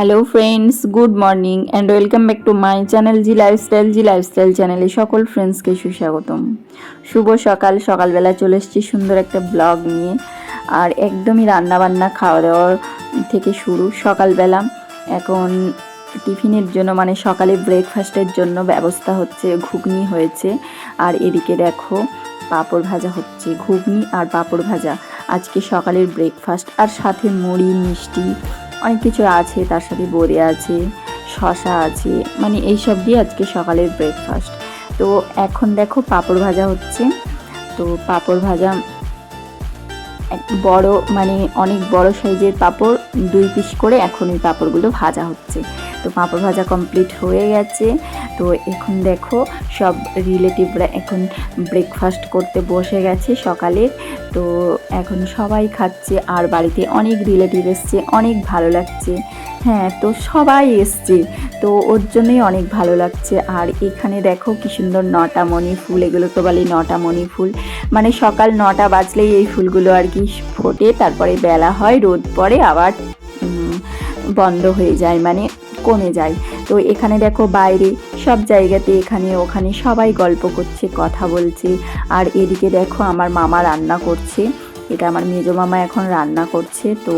Hello friends good morning and welcome back to my channel G lifestyle G lifestyle চ্যানেলে সকল ফ্রেন্ডসকে সুস্বাগতম। শুভ সকাল। সকালবেলা চলে এসেছি সুন্দর একটা ব্লগ নিয়ে। আর একদমই রান্নাবান্না খাওয়া দাওয়ার থেকে শুরু। সকালবেলা এখন টিফিনের জন্য মানে সকালে ব্রেকফাস্টের জন্য ব্যবস্থা হচ্ছে, ঘুগনি হয়েছে। আর এদিকে দেখো, পাঁপড় ভাজা হচ্ছে, ঘুগনি আর পাঁপড় ভাজা। আজকে সকালের ব্রেকফাস্ট আর সাথে মুড়ি, মিষ্টি অনেক কিছু আছে, তার সাথে বড়ি আছে শশা আছে মানে এইসব দিয়ে আজকে সকালের ব্রেকফাস্ট তো এখন দেখো পাঁপড় ভাজা হচ্ছে। তো পাঁপড় ভাজা এক বড় মানে অনেক বড় সাইজের পাঁপড়, দুই পিস করে এখন এই পাঁপড়গুলো ভাজা হচ্ছে। তো পাঁপড় ভাজা কমপ্লিট হয়ে গেছে। তো এখন দেখো, সব রিলেটিভরা এখন ব্রেকফাস্ট করতে বসে গেছে সকালে তো এখন সবাই খাচ্ছে, আর বাড়িতে অনেক রিলেটিভ এসছে, অনেক ভালো লাগছে। হ্যাঁ তো সবাই এসছে, তো ওর জন্যই অনেক ভালো লাগছে। আর এখানে দেখো কি সুন্দর নটা মণি ফুল, এগুলো তো বলে নটা মণি ফুল। মানে সকাল নটা বাজলেই এই ফুলগুলো আর কি ফোটে, তারপরে বেলা হয়, রোদ পড়ে, আবার বন্ধ হয়ে যায়। মানে কমে যায়। তো এখানে দেখো বাইরে সব জায়গাতে এখানে ওখানে সবাই গল্প করছে, কথা বলছে। আর এদিকে দেখো আমার মামা রান্না করছে। এটা আমার মেজো মামা এখন রান্না করছে। তো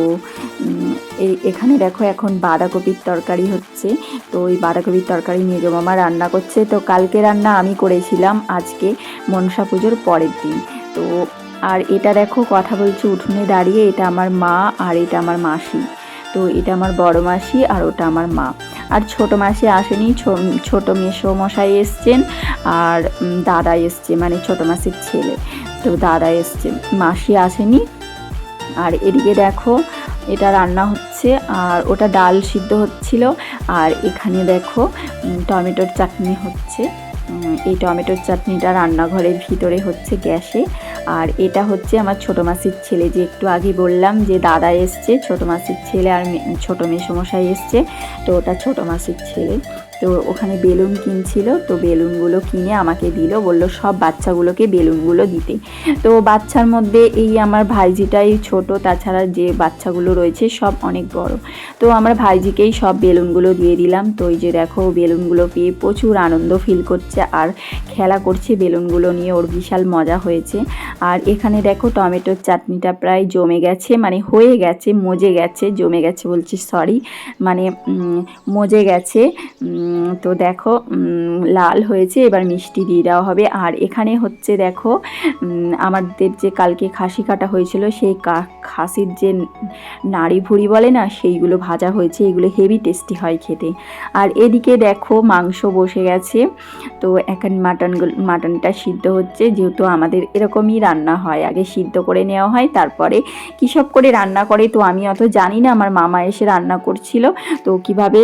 এই এখানে দেখো এখন বাঁধাকপির তরকারি হচ্ছে। তো ওই বাঁধাকপির তরকারি মেজো মামা রান্না করছে। তো কালকে রান্না আমি করেছিলাম, আজকে মনসা পুজোর পরের দিন। তো, আর এটা দেখো কথা বলছে উঠোনে দাঁড়িয়ে, এটা আমার মা আর এটা আমার মাসি। তো এটা আমার বড় মাসি আর ওটা আমার মা। আর ছোট মাসি আসেনি ছোট মেশো মশাই এসছেন আর দাদা এসছে মানে ছোট মাসির ছেলে। তো দাদা এসছে, মাসি আসেনি। আর এদিকে দেখো, এটা রান্না হচ্ছে আর ওটা ডাল সিদ্ধ হচ্ছিল। আর এখানে দেখো টমেটোর চাটনি হচ্ছে। এই টমেটোর চাটনিটা রান্নাঘরের ভিতরে হচ্ছে গ্যাসে। আর এটা হচ্ছে আমার ছোটো মাসির ছেলে। যে একটু আগে বললাম যে দাদা এসছে, ছোটো মাসির ছেলে আর ছোট মেয়ে সমস্যায় এসছে, তো ওটা ছোটো মাসির ছেলে। তো ওখানে বেলুন কিনছিল, তো বেলুনগুলো কিনে আমাকে দিল, বলল, সব বাচ্চাগুলোকে বেলুনগুলো দিতে। তো বাচ্চার মধ্যে এই আমার ভাইজিটাই ছোট, তাছাড়া যে বাচ্চাগুলো রয়েছে সব অনেক বড়। তো আমার ভাইজিকেই সব বেলুনগুলো দিয়ে দিলাম। তো এই যে দেখো, বেলুনগুলো পেয়ে প্রচুর আনন্দ ফিল করছে আর খেলা করছে বেলুনগুলো নিয়ে, ওর বিশাল মজা হয়েছে। আর এখানে দেখো, টমেটোর চাটনিটা প্রায় জমে গেছে মানে হয়ে গেছে, মজে গেছে, জমে গেছে বলছি সরি মানে মজে গেছে তো দেখো লাল হয়েছে, এবার মিষ্টি দিয়ে দেওয়া হবে। আর এখানে হচ্ছে দেখো আমাদের যে কালকে খাসি কাটা হয়েছিল, সেই কা- খাসির যে নাড়ি ভুড়ি বলে না, সেইগুলো ভাজা হয়েছে, এগুলো হেভি টেস্টি হয় খেতে। আর এদিকে দেখো মাংস বসে গেছে। তো এখন মাটনগুলো মাটনটা সিদ্ধ হচ্ছে, যেহেতু আমাদের এরকমই রান্না হয়। আগে সিদ্ধ করে নেওয়া হয়, তারপরে কী সব করে রান্না করে তো আমি অত জানি না। আমার মামা এসে রান্না করছিল। তো কীভাবে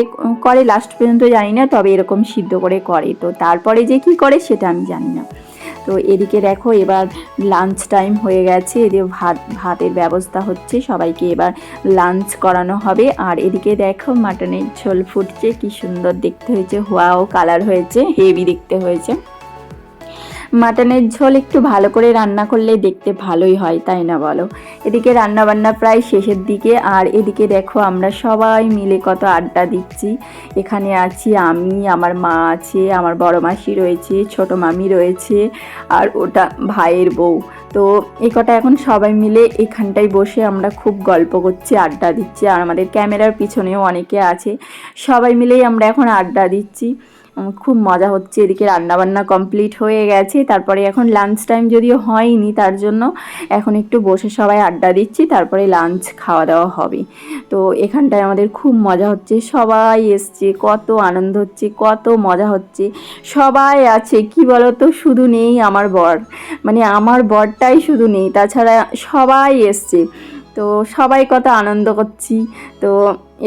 করে লাস্ট পর্যন্ত জানি না, তবে এরকম সিদ্ধ করে করে। তো তারপরে যে কি করে, সেটা আমি জানি না। তো এদিকে দেখো এবার লাঞ্চ টাইম হয়ে গেছে, এদিকে ভাত, ভাতের ব্যবস্থা হচ্ছে, সবাইকে এবার লাঞ্চ করানো হবে। আর এদিকে দেখো মাটনের ঝোল ফুটছে, কি সুন্দর দেখতে হয়েছে হোয়াও কালার হয়েছে হেভি দেখতে হয়েছে। মাটনের ঝোল একটু ভালো করে রান্না করলে দেখতে ভালোই হয়, তাই না বলো? এদিকে রান্না বান্না প্রায় শেষের দিকে, আর এদিকে দেখো আমরা সবাই মিলে কত আড্ডা দিচ্ছি। এখানে আছি আমি, আমার মা আছে, আমার বড় মাসি রয়েছে, ছোট মামি রয়েছে, আর ওটা ভাইয়ের বউ। তো এ কটা এখন সবাই মিলে এখানটায় বসে আমরা খুব গল্প করছি, আড্ডা দিচ্ছি, আর আমাদের ক্যামেরার পিছনেও অনেকে আছে। সবাই মিলেই আমরা এখন আড্ডা দিচ্ছি। খুব মজা হচ্ছে। এদিকে রান্নাবান্না কমপ্লিট হয়ে গেছে। তারপরে এখন লাঞ্চ টাইম যদিও হয়নি, তার জন্য এখন একটু বসে সবাই আড্ডা দিচ্ছি। তারপরে লাঞ্চ খাওয়া দাওয়া হবে। তো এখানটায় আমাদের খুব মজা হচ্ছে। সবাই এসছে, কত আনন্দ হচ্ছে, কত মজা হচ্ছে। সবাই আছে, কি বলো তো শুধু নেই আমার বর। মানে আমার বরটাই শুধু নেই। তাছাড়া সবাই এসছে। তো সবাই কত আনন্দ করছি। তো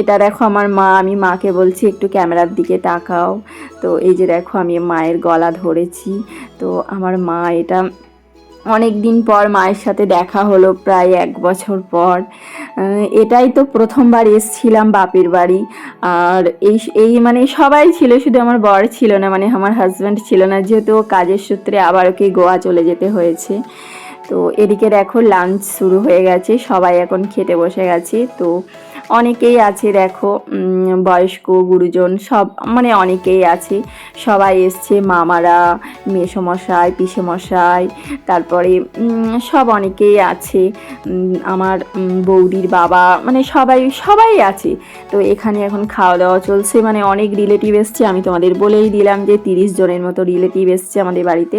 এটা দেখো আমার মা, আমি মাকে বলছি, একটু ক্যামেরার দিকে তাকাও। তো এই যে দেখো আমি মায়ের গলা ধরেছি। তো আমার মা এটা অনেক দিন পর মায়ের সাথে দেখা হলো, প্রায় এক বছর পর। এটাই তো প্রথমবার এসছিলাম বাপের বাড়ি। আর এই এই মানে সবাই ছিল, শুধু আমার বর ছিল না মানে আমার হাজব্যান্ড ছিল না, যেহেতু কাজের সূত্রে আবার ওকে গোয়া চলে যেতে হয়েছে। তো এদিকে দেখো লাঞ্চ শুরু হয়ে গেছে, সবাই এখন খেতে বসে গেছে। তো অনেকেই আছে দেখো বয়স্ক গুরুজন সব মানে অনেকেই আছে। সবাই এসছে, মামারা, মেসমশাই, পিসেমশাই, তারপরে সব অনেকেই আছে। আমার বৌদির বাবা মানে সবাই সবাই আছে। তো এখানে এখন খাওয়া দাওয়া চলছে মানে অনেক রিলেটিভ এসছে, আমি তোমাদের বলেই দিলাম যে তিরিশ জনের মতো রিলেটিভ এসছে আমাদের বাড়িতে।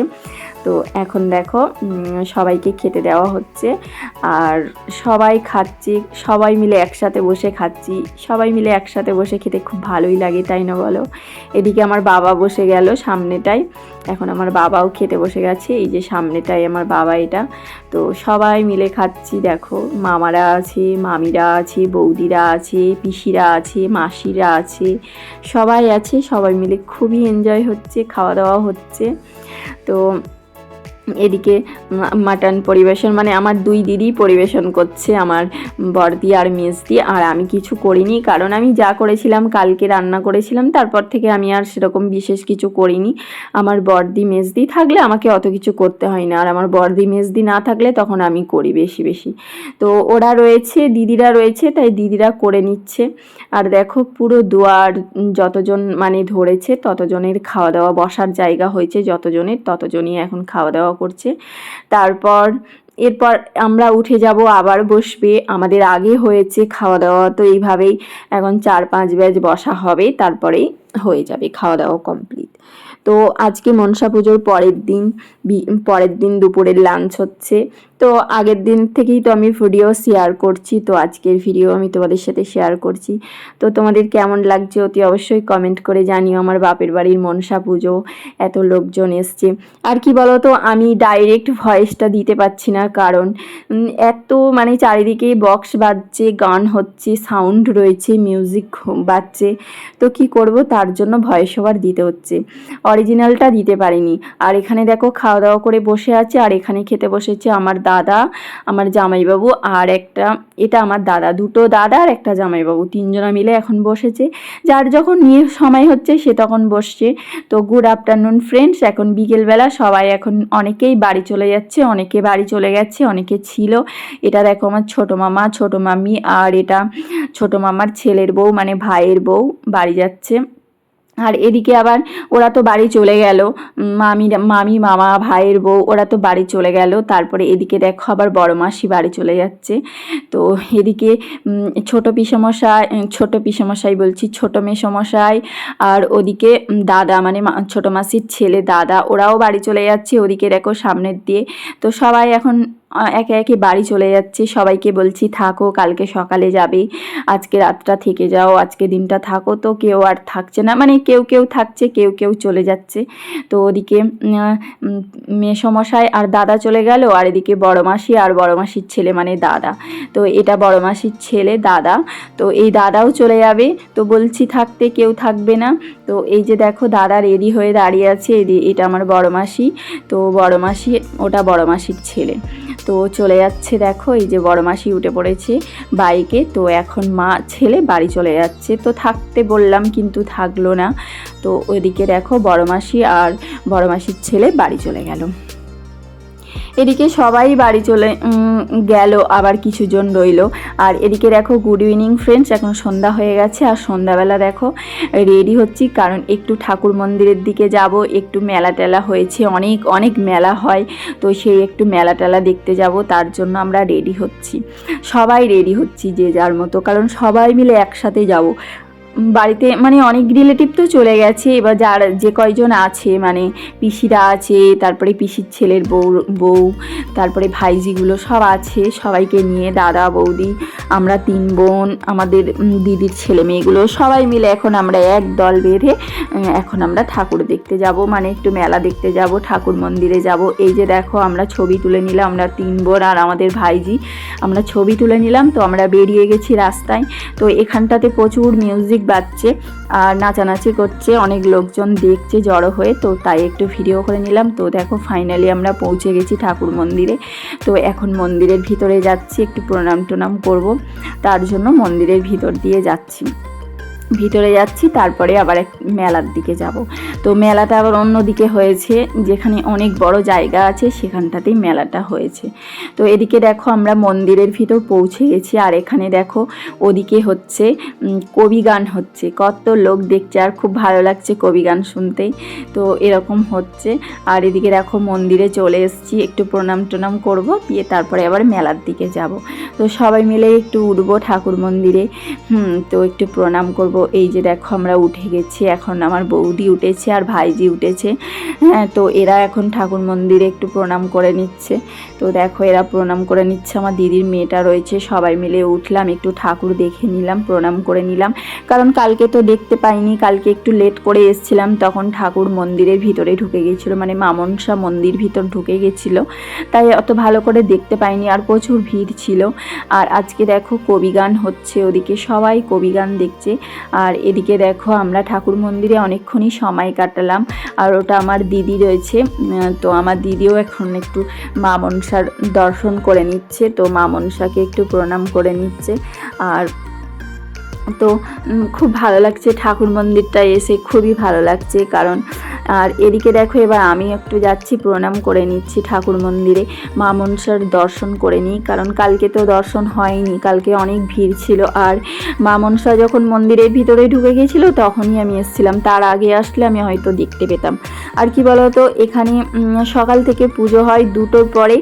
তো এখন দেখো সবাইকে খেতে দেওয়া হচ্ছে। আর সবাই খাচ্ছি, সবাই মিলে একসাথে বসে খাচ্ছি। সবাই মিলে একসাথে বসে খেতে খুব ভালোই লাগে, তাই না বলো? এদিকে আমার বাবা বসে গেল সামনেটাই এখন আমার বাবাও খেতে বসে গেছে, এই যে সামনেটাই আমার বাবা এটা। তো সবাই মিলে খাচ্ছি, দেখো। মামারা আছে, মামিরা আছে, বৌদিরা আছে, পিসিরা আছে, মাসিরা আছে। সবাই আছে, সবাই মিলে খুবই এনজয় হচ্ছে, খাওয়া দাওয়া হচ্ছে। তো এদিকে মাটন পরিবেশন মানে আমার দুই দিদি পরিবেশন করছে, আমার বর্দি আর মেজদি আর আমি কিছু করিনি, কারণ আমি যা করেছিলাম, কালকে রান্না করেছিলাম, তারপর থেকে আমি আর সেরকম বিশেষ কিছু করিনি। আমার বর্দি মেজদি থাকলে আমাকে অত কিছু করতে হয় না, আর আমার বর্দি মেজদি না থাকলে তখন আমি করি বেশি বেশি। তো ওরা রয়েছে, দিদিরা রয়েছে, তাই দিদিরা করে নিচ্ছে। আর দেখো, পুরো দুয়ার যতজন মানে ধরেছে, ততজনের খাওয়া দাওয়া বসার জায়গা হয়েছে, যতজনের ততজনই এখন খাওয়া দাওয়া করছে। তারপর, এরপর আমরা উঠে যাব, আবার বসবে। আমাদের আগে হয়েছে খাওয়া দাওয়া, তো এইভাবেই এখন চার পাঁচ ব্যাচ বসা হবে, তারপরেই হয়ে যাবে খাওয়া দাওয়া কমপ্লিট তো আজকে মনসা পুজোর পরের দিন পরের দিন দুপুরের লাঞ্চ হচ্ছে। তো আগের দিন থেকেই তো আমি ভিডিও শেয়ার করছি, তো আজকের ভিডিও আমি তোমাদের সাথে শেয়ার করছি। তো তোমাদের কেমন লাগছে অতি অবশ্যই কমেন্ট করে জানিও, আমার বাপের বাড়ির মনসা পুজো, এত লোকজন এসছে। আর কি বলো তো আমি ডাইরেক্ট ভয়েসটা দিতে পারছি না, কারণ এত মানে চারিদিকে বক্স বাজছে, গান হচ্ছে সাউন্ড রয়েছে মিউজিক বাজছে, তো কি করব, তার জন্য ভয়েস ওভার দিতে হচ্ছে। অরিজিনালটা দিতে পারিনি। আর এখানে দেখো খাওয়া দাওয়া করে বসে আছে, আর এখানে খেতে বসেছে আমার দাদা, আমার জামাইবাবু আর একটা, এটা আমার দাদা, দুটো দাদা আর একটা জামাইবাবু, তিনজনা মিলে এখন বসেছে। যার যখন নিয়ে সময় হচ্ছে সে তখন বসছে। তো গুড আফটারনুন ফ্রেন্ডস এখন বিকেলবেলা সবাই এখন অনেকেই বাড়ি চলে যাচ্ছে, অনেকে বাড়ি চলে গেছে, অনেকে ছিল। এটা দেখো আমার ছোটো মামা, ছোটো মামি আর এটা ছোটো মামার ছেলের বউ মানে ভাইয়ের বউ বাড়ি যাচ্ছে। আর এদিকে আবার ওরা তো বাড়ি চলে গেল। মামি মামি, মামা, ভাইয়ের বউ, ওরা তো বাড়ি চলে গেল। তারপরে এদিকে দেখো আবার বড় মাসি বাড়ি চলে যাচ্ছে। তো এদিকে ছোট পিসমশাই ছোট পিসমশাই বলছি, ছোট মেসমশাই আর ওদিকে দাদা মানে ছোট মাসির ছেলে দাদা, ওরাও বাড়ি চলে যাচ্ছে। ওদিকে দেখো সামনের দিয়ে। তো সবাই এখন একে একে বাড়ি চলে যাচ্ছে। সবাইকে বলছি, থাকো, কালকে সকালে যাবে। আজকে রাতটা থেকে যাও, আজকে দিনটা থাকো। তো কেউ আর থাকছে না। মানে কেউ কেউ থাকছে, কেউ কেউ চলে যাচ্ছে। তো ওদিকে মেসমশাই আর দাদা চলে গেল, আর এদিকে বড় মাসি আর বড় মাসির ছেলে মানে দাদা। তো এটা বড় মাসির ছেলে, দাদা। তো এই দাদাও চলে যাবে। তো বলছি, থাকতে কেউ থাকবে না। তো এই যে দেখো, দাদা রেডি হয়ে দাঁড়িয়ে আছে। এটা আমার বড় মাসি তো বড় মাসি ওটা বড় মাসির ছেলে। তো চলে যাচ্ছে দেখো, এই যে বড় মাসি উঠে পড়েছে বাইকে, তো এখন মা ছেলে বাড়ি চলে যাচ্ছে। তো থাকতে বললাম কিন্তু থাকল না। তো ওইদিকে দেখো বড় মাসি আর বড় মাসির ছেলে বাড়ি চলে গেল। এদিকে সবাই বাড়ি চলে গেল, আবার কিছুজন রইল। আর এদিকে দেখো গুড ইভিনিং ফ্রেন্ডস এখন সন্ধ্যা হয়ে গেছে। আর সন্ধ্যাবেলা দেখো রেডি হচ্ছি, কারণ একটু ঠাকুর মন্দিরের দিকে যাব, একটু মেলা টেলা হয়েছে, অনেক অনেক মেলা হয়। তো সেই একটু মেলা টেলা দেখতে যাব, তার জন্য আমরা রেডি হচ্ছি। সবাই রেডি হচ্ছি যে যার মতো, কারণ সবাই মিলে একসাথে যাব। বাড়িতে মানে অনেক রিলেটিভ তো চলে গেছে। এবার যার যে কয়জন আছে মানে পিসিরা আছে, তারপরে পিসির ছেলের বউ বউ, তারপরে ভাইজিগুলো সব আছে, সবাইকে নিয়ে দাদা, বৌদি, আমরা তিন বোন, আমাদের দিদির ছেলে মেয়েগুলো সবাই মিলে এখন আমরা এক দল বেঁধে এখন আমরা ঠাকুর দেখতে যাব মানে একটু মেলা দেখতে যাব, ঠাকুর মন্দিরে যাব। এই যে দেখো, আমরা ছবি তুলে নিলাম, আমরা তিন বোন আর আমাদের ভাইজি। আমরা ছবি তুলে নিলাম, তো আমরা বেরিয়ে গেছি রাস্তায়। তো এখানটাতে প্রচুর মিউজিক বাজছে আর নাচানাচি করছে, অনেক লোকজন দেখছে, জড়ো হয়ে, তো তাই একটু ভিডিও করে নিলাম। তো দেখো ফাইনালি আমরা পৌঁছে গেছি ঠাকুর মন্দিরে। তো এখন মন্দিরের ভিতরে যাচ্ছি, একটু প্রণাম টোনাম করব। তার জন্য মন্দিরের ভিতর দিয়ে যাচ্ছি। ভিতরে যাচ্ছি, তারপরে আবার এক মেলার দিকে যাব। তো মেলাটা আবার অন্য দিকে হয়েছে, যেখানে অনেক বড় জায়গা আছে, সেখানটাতেই মেলাটা হয়েছে। তো এদিকে দেখো আমরা মন্দিরের ভিতর পৌঁছে গেছি, আর এখানে দেখো ওদিকে হচ্ছে কবি গান হচ্ছে। কত লোক দেখছে, আর খুব ভালো লাগছে কবি গান শুনতেই তো এরকম হচ্ছে। আর এদিকে দেখো মন্দিরে চলে এসেছি, একটু প্রণাম টনাম করব, দিয়ে তারপরে আবার মেলার দিকে যাব। তো সবাই মিলে একটু উঠবো ঠাকুর মন্দিরে। হুম, তো একটু প্রণাম করব এই যে দেখো আমরা উঠে গেছি, এখন আমার বৌদি উঠেছে আর ভাইজি উঠেছে। হ্যাঁ তো এরা এখন ঠাকুর মন্দিরে একটু প্রণাম করে নিচ্ছে। তো দেখো এরা প্রণাম করে নিচ্ছে, আমার দিদির মেয়েটা রয়েছে, সবাই মিলে উঠলাম, একটু ঠাকুর দেখে নিলাম, প্রণাম করে নিলাম। কারণ কালকে তো দেখতে পাইনি, কালকে একটু লেট করে এসছিলাম, তখন ঠাকুর মন্দিরের ভিতরে ঢুকে গেছিল মানে মামনসা মন্দির ভিতর ঢুকে গেছিল। তাই অত ভালো করে দেখতে পাইনি, আর প্রচুর ভিড় ছিল। আর আজকে দেখো কবিগান হচ্ছে ওদিকে, সবাই কবিগান দেখছে। আর এদিকে দেখো আমরা ঠাকুর মন্দিরে অনেকক্ষণই সময় কাটালাম। আর ওটা আমার দিদি রয়েছে। তো আমার দিদিও এখন একটু মা মনসার দর্শন করে নিচ্ছে। তো মা মনসাকে একটু প্রণাম করে নিচ্ছে। আর তো খুব ভালো লাগছে ঠাকুর মন্দিরটা এসে, খুবই ভালো লাগছে। কারণ, আর এদিকে দেখো এবার আমি একটু যাচ্ছি, প্রণাম করে নিচ্ছি ঠাকুর মন্দিরে। মা মনসার দর্শন করে নিই, কারণ কালকে তো দর্শন হয়নি, কালকে অনেক ভিড় ছিল। আর মা মনসা যখন মন্দিরের ভিতরে ঢুকে গেছিল, তখনই আমি এসেছিলাম। তার আগে আসলে আমি হয়তো দেখতে পেতাম। আর কি বলতো, এখানে সকাল থেকে পুজো হয় দুটোর পরে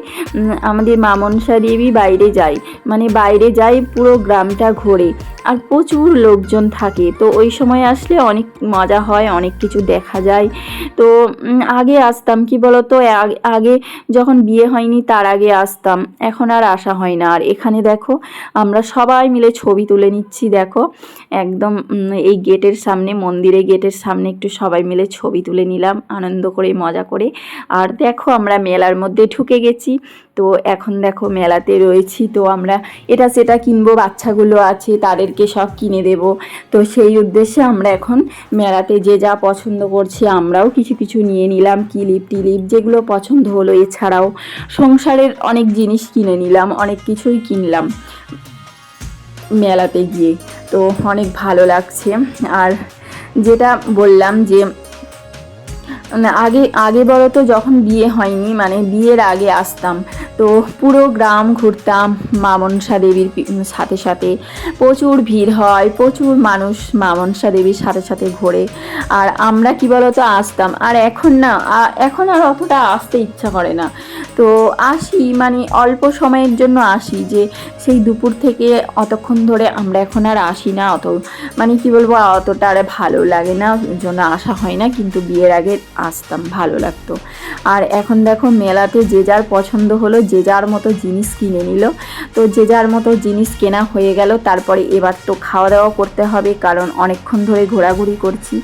আমাদের মা মনসা দেবী বাইরে যায়। মানে বাইরে যায় পুরো গ্রামটা ঘোরে। আর প্রচুর লোকজন থাকে। তো ওই সময় আসলে অনেক মজা হয়, অনেক কিছু দেখা যায়। তো আগে আসতাম, কি বলতো আগে- যখন বিয়ে হয়নি তার আগে আসতাম। এখন আর আসা হয় না। আর এখানে দেখো, আমরা সবাই মিলে ছবি তুলে নিচ্ছি, দেখো। একদম এই গেটের সামনে মন্দিরে গেটের সামনে একটু সবাই মিলে ছবি তুলে নিলাম, আনন্দ করে, মজা করে। আর দেখো, আমরা মেলার মধ্যে ঢুকে গেছি। তো এখন দেখো, মেলাতে রয়েছি। তো আমরা এটা সেটা কিনবো, বাচ্চাগুলো আছে, তাদেরকে সব কিনে দেব। তো সেই উদ্দেশ্যে আমরা এখন মেলাতে যে যা পছন্দ করছি আমরাও কিছু কিছু নিয়ে নিলাম, কিলিপ টিলিপ যেগুলো পছন্দ হলো। এছাড়াও সংসারের অনেক জিনিস কিনে নিলাম, অনেক কিছুই কিনলাম মেলাতে গিয়ে। তো অনেক ভালো লাগছে। আর যেটা বললাম যে আগে আগে বলো তো যখন বিয়ে হয়নি মানে বিয়ের আগে আসতাম। তো পুরো গ্রাম ঘুরতাম মা মনসা দেবীর সাথে সাথে। প্রচুর ভিড় হয়, প্রচুর মানুষ মা মনসা দেবীর সাথে সাথে ঘোরে। আর আমরা কি বলো তো আসতাম। আর এখন না এখন আর অতটা আসতে ইচ্ছা করে না। তো আসি মানে অল্প সময়ের জন্য আসি যে সেই দুপুর থেকে অতক্ষণ ধরে আমরা এখন আর আসি না অত। মানে কি বলব, অতটা আর ভালো লাগে না জন্য আসা হয় না, কিন্তু বিয়ের আগে আসতাম, ভালো লাগতো। আর এখন দেখো, মেলাতে যে যার পছন্দ হলো যে যার মতো জিনিস কিনে নিল। তো যে যার মতো জিনিস কেনা হয়ে গেল, তারপরে এবার তো খাওয়া দাওয়া করতে হবে, কারণ অনেকক্ষণ ধরে ঘোরাঘুরি করছি।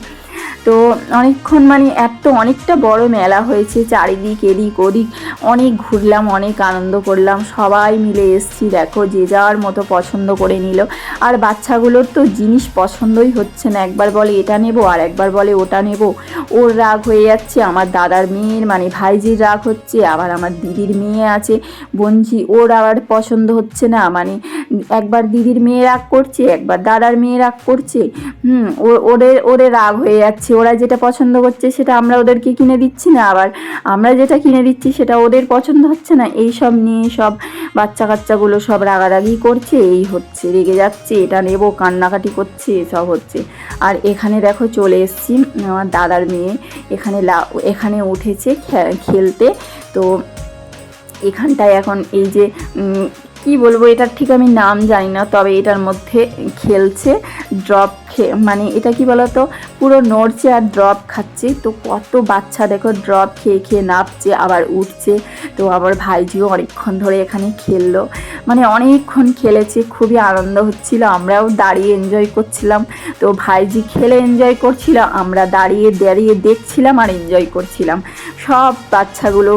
তো অনেকক্ষণ মানে এত অনেকটা বড় মেলা হয়েছে, চারিদিক এদিক ওদিক। অনেক ঘুরলাম, অনেক আনন্দ করলাম, সবাই মিলে এসছি, দেখো যে যার মতো পছন্দ করে নিল। আর বাচ্চাগুলোর তো জিনিস পছন্দই হচ্ছে না, একবার বলে এটা নেব আর একবার বলে ওটা নেব। ওর রাগ হয়ে যাচ্ছে, আমার দাদার মেয়ের মানে ভাইজির রাগ হচ্ছে, আবার আমার দিদির মেয়ে আছে, বঞ্জি, ওর আবার পছন্দ হচ্ছে না মানে একবার দিদির মেয়ে রাগ করছে, একবার দাদার মেয়ে রাগ করছে, হুম ওদের ওদের রাগ হয়ে যাচ্ছে। ওরা যেটা পছন্দ করছে সেটা আমরা ওদেরকে কিনে দিচ্ছি না, আবার আমরা যেটা কিনে দিচ্ছি সেটা ওদের পছন্দ হচ্ছে না এই সব নিয়ে সব বাচ্চা কাচ্চাগুলো সব রাগারাগি করছে, এই হচ্ছে, রেগে যাচ্ছে, এটা নেব, কান্নাকাটি করছে, সব হচ্ছে। আর এখানে দেখো চলে এসেছি, আমার দাদার মেয়ে, এখানে লা- এখানে উঠেছে খেলতে, তো এখানটায় এখন এই যে কি বলব এটার ঠিক আমি নাম জানি না, তবে এটার মধ্যে খেলছে ড্রপ মানে এটা কি বলতো? পুরো নড়ছে আর ড্রপ খাচ্ছে। তো কত বাচ্চা দেখো ড্রপ খেয়ে খেয়ে নাপছে আবার উঠছে। তো আবার ভাইজিও অনেকক্ষণ ধরে এখানে খেললো। মানে অনেকক্ষণ খেলেছে, খুবই আনন্দ হচ্ছিল। আমরাও দাঁড়িয়ে এনজয় করছিলাম। তো ভাইজি খেলে এনজয় করছিল, আমরা দাঁড়িয়ে দাঁড়িয়ে দেখছিলাম আর এনজয় করছিলাম। সব বাচ্চাগুলো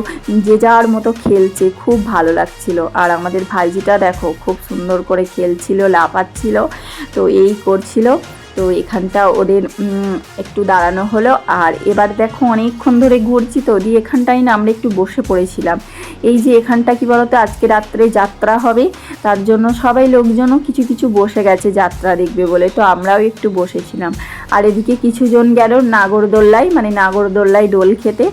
যে যার মতো খেলছে, খুব ভালো লাগছিল। আর আমাদের ভাইজিটা দেখো, খুব সুন্দর করে খেলছিল, লাফাচ্ছিল। তো এই করছিল। তো এখানটা ওদের একটু দাঁড়ানো হলো। আর এবার দেখো অনেকক্ষণ ধরে ঘুরছি তো, দিয়ে এখানটাই না আমরা একটু বসে পড়েছিলাম। এই যে এখানটা কি বলতো, আজকে রাত্রে যাত্রা হবে, তার জন্য সবাই লোকজনও কিছু কিছু বসে গেছে যাত্রা দেখবে বলে, তো আমরাও একটু বসেছিলাম। আর এদিকে কিছুজন গেল নাগরদোল্লায় মানে নাগরদোল্লায় দোল খেতে।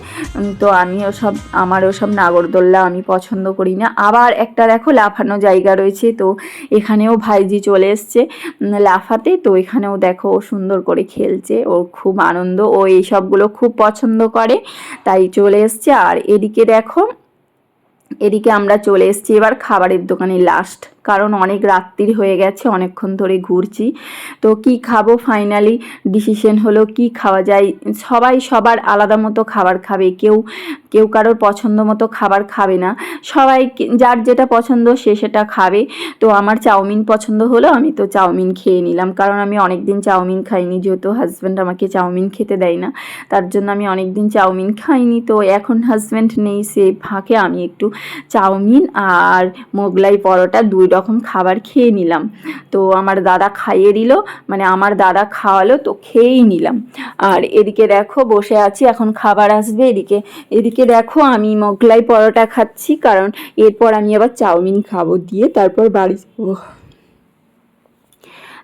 তো আমিও সব আমার ওসব নাগরদোল্লা আমি পছন্দ করি না। আবার একটা দেখো লাফানো জায়গা রয়েছে, তো এখানেও ভাইজি চলে এসছে লাফাতে, তো এখানেও দেখো ও সুন্দর করে খেলছে, ওর খুব আনন্দ, ও এই সবগুলো খুব পছন্দ করে, তাই চলে এসছে। আর এদিকে দেখো, এদিকে আমরা চলে এসছি এবার খাবারের দোকানে লাস্ট কারণ অনেক রাত্রির হয়ে গেছে, অনেকক্ষণ ধরে ঘুরছি। তো কি খাব ফাইনালি ডিসিশন হলো কি খাওয়া যায়? সবাই সবার আলাদা মতো খাবার খাবে, কেউ কেউ কারোর পছন্দ মতো খাবার খাবে না। সবাই যার যেটা পছন্দ সে সেটা খাবে। তো আমার চাউমিন পছন্দ হলো, আমি তো চাউমিন খেয়ে নিলাম। কারণ আমি অনেক দিন চাউমিন খাইনি, যেহেতু হাজব্যান্ড আমাকে চাউমিন খেতে দেয় না, তার জন্য আমি অনেক দিন চাউমিন খাইনি। তো এখন হাজব্যান্ড নেই, সে ফাঁকে আমি একটু চাউমিন আর মোগলাই পরোটা দুই রকম খাবার খেয়ে নিলাম। তো আমার দাদা খাইয়ে দিল মানে আমার দাদা খাওয়ালো, তো খেয়েই নিলাম। আর এদিকে দেখো, বসে আছি, এখন খাবার আসবে এদিকে। এদিকে দেখো, আমি মোগলাই পরোটা খাচ্ছি, কারণ এরপর আমি আবার চাউমিন খাব দিয়ে তারপর বাড়ি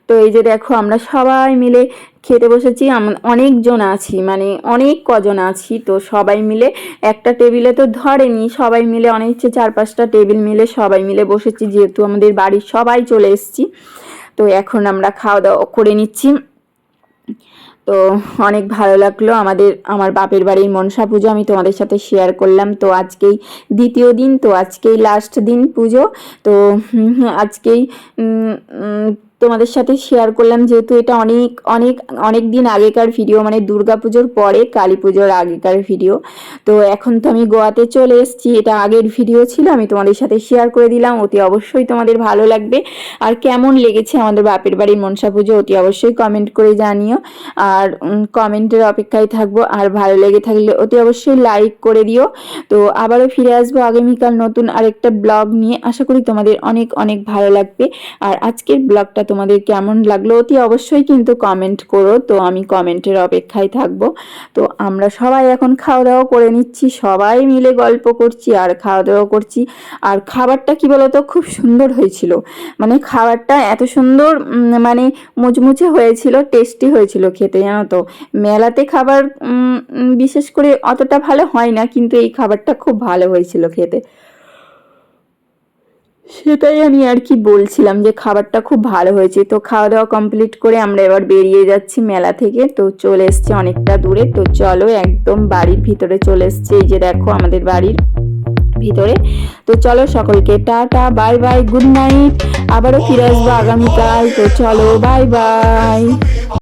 তো এই যে দেখো, আমরা সবাই মিলে খেতে বসেছি অনেকজন আছি মানে অনেক কজন আছি, তো সবাই মিলে একটা টেবিলে তো ধরেনি, সবাই মিলে অনেক চার পাঁচটা টেবিল মিলে সবাই মিলে বসেছি, যেহেতু আমাদের বাড়ির সবাই চলে এসেছি। তো এখন আমরা খাওয়া দাওয়া করে নিচ্ছি। তো অনেক ভালো লাগল আমাদের, আমার বাপের বাড়ির মনসা পুজো আমি তোমাদের সাথে শেয়ার করলাম। তো আজকেই দ্বিতীয় দিন, তো আজকেই লাস্ট দিন পুজো। তো আজকেই তোমাদের সাথে শেয়ার করলাম যেহেতু এটা অনেক অনেক অনেক দিন আগেকার ভিডিও মানে দুর্গা পুজোর পরে কালী পুজোর আগেকার ভিডিও তো এখন তো আমি গোয়াতে চলে এসেছি, এটা আগের ভিডিও ছিল, আমি তোমাদের সাথে শেয়ার করে দিলাম, অতি অবশ্যই তোমাদের ভালো লাগবে। আর কেমন লেগেছে আমাদের বাপের বাড়ির মনসা পুজো, অতি অবশ্যই কমেন্ট করে জানিও। আর কমেন্টের অপেক্ষায় থাকব, আর ভালো লেগে থাকলে অতি অবশ্যই লাইক করে দিও। তো আবারও ফিরে আসব আগামীকাল নতুন আরেকটা ব্লগ নিয়ে। আশা করি তোমাদের অনেক অনেক ভালো লাগবে। আর আজকের ব্লগটা তোমাদের কেমন লাগল অতি অবশ্যই কিন্তু কমেন্ট করো। তো আমি কমেন্টের অপেক্ষায় থাকব। তো আমরা সবাই এখন খাওয়া দাওয়া করে নিচ্ছি। সবাই মিলে গল্প করছি আর খাওয়া দাওয়া করছি। আর খাবারটা কি বলতো? খুব সুন্দর হয়েছিল। মানে খাবারটা এত সুন্দর মানে মুচমুচে হয়েছিল টেস্টি হয়েছিল খেতে, জানো তো? মেলাতে খাবার বিশেষ করে অতটা ভালো হয় না, কিন্তু এই খাবারটা খুব ভালো হয়েছিল খেতে। সেটাই আমি আর কি বলছিলাম যে খাবারটা খুব ভালো হয়েছে। তো খাওয়া দাওয়া কমপ্লিট করে আমরা এবার বেরিয়ে যাচ্ছি মেলা থেকে। তো চলে এসছে অনেকটা দূরে। তো চলো একদম বাড়ির ভিতরে চলে এসছে। এই যে দেখো আমাদের বাড়ির ভিতরে। তো চলো সকলকে tata, bye bye, good night. আবারও ফিরে আসব আগামীকাল। তো চলো, বাই বাই।